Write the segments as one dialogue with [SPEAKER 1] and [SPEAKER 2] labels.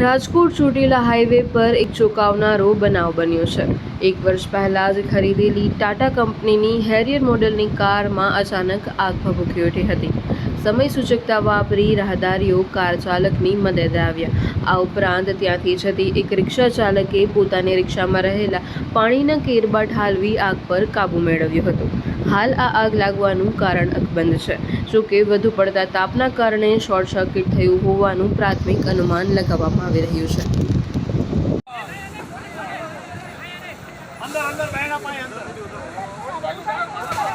[SPEAKER 1] Rajkot Chotila highway પર એક ચોંકાવનારો બનાવ બન્યો છે. એક વર્ષ પહેલાં જ ખરીદેલી ટાટા કંપનીની હેરિયર મોડલની કારમાં અચાનક આગ ભભૂકી ઉઠી હતી. સમય સૂચકતા વાપરી રાહદારીઓ કાર ચાલકની મદદે આવ્યા. આ ઉપરાંત ત્યાંથી જતી એક રિક્ષા ચાલકે પોતાની રિક્ષામાં રહેલા પાણીના કેરબા ઠાલવી આગ પર કાબૂ મેળવ્યો હતો. હાલ આ આગ લાગવાનું કારણ અકબંધ છે. જોકે વધુ પડતા તાપના કારણે શોર્ટ સર્કિટ થયું હોવાનું પ્રાથમિક અનુમાન લગાવવામાં આવી રહ્યું છે.
[SPEAKER 2] અંદર અંદર અંદર.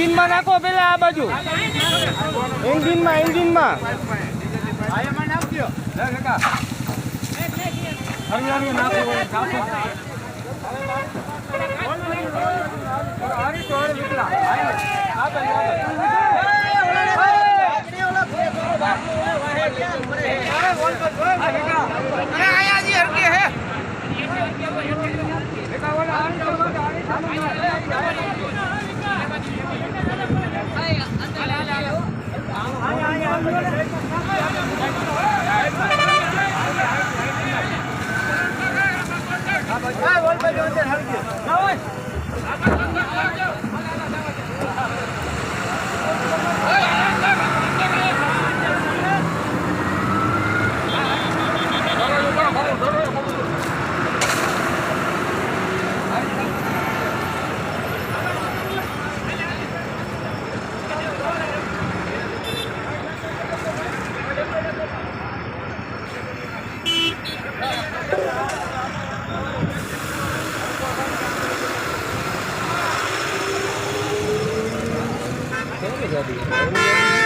[SPEAKER 3] એન્જિનમાં નાખો પેલા આ બાજુ. એન્જિનમાં એન્જિનમાં.
[SPEAKER 2] નાખો નાખો હરી તો હરી નીકળા
[SPEAKER 3] verdadeira.